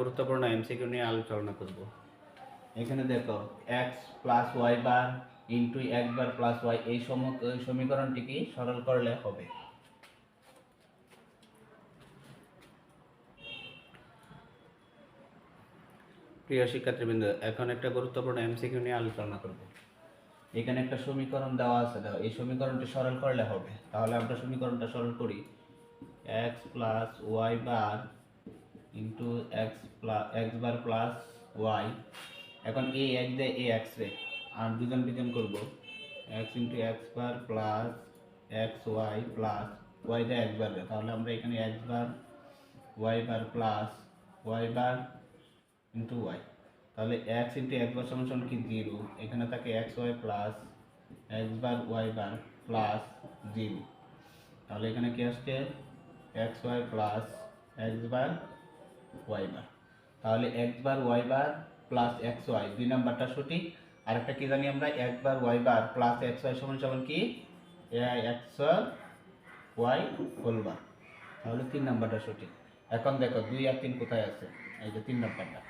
গুরুত্বপূর্ণ এমসিকিউ নিয়ে আলোচনা করব। এখানে দেখো x plus y bar into x bar plus y এই সমীকরণটিকে সরল করলে হবে? প্রিয় শিক্ষার্থীবৃন্দ এখন একটা গুরুত্বপূর্ণ এমসিকিউ নিয়ে আলোচনা করব। এখানে একটা সমীকরণ দেওয়া আছে দেখো এই সমীকরণটি সরল করলে হবে। তাহলে আমরা সমীকরণটা সরল করি। X plus y bar into x plus x bar plus y এখন এ এক দেয় এ এক্স রে, আর দুজন দুজন করব। X into x bar plus x y plus y দেয় এক বার তাহলে আমরা এখানে x bar y bar plus y bar into y তাহলে এক্স ইন্টু এক্স বার সমান কি? জিরো এখানে থাকে x y plus x bar y bar plus zero তাহলে এখানে কি আসছে? X y plus x bar y bar তাহলে x bar y bar plus x y দুই নাম্বারটা সঠিক। আর একটা কি জানি আমরা? X bar y bar plus x y সমান সমান কি? এক্স ওয়াই হোল বার তাহলে তিন নাম্বারটা সঠিক। এখন দেখো, দুই আর তিন কোথায় আছে? এই যে তিন নাম্বারটা।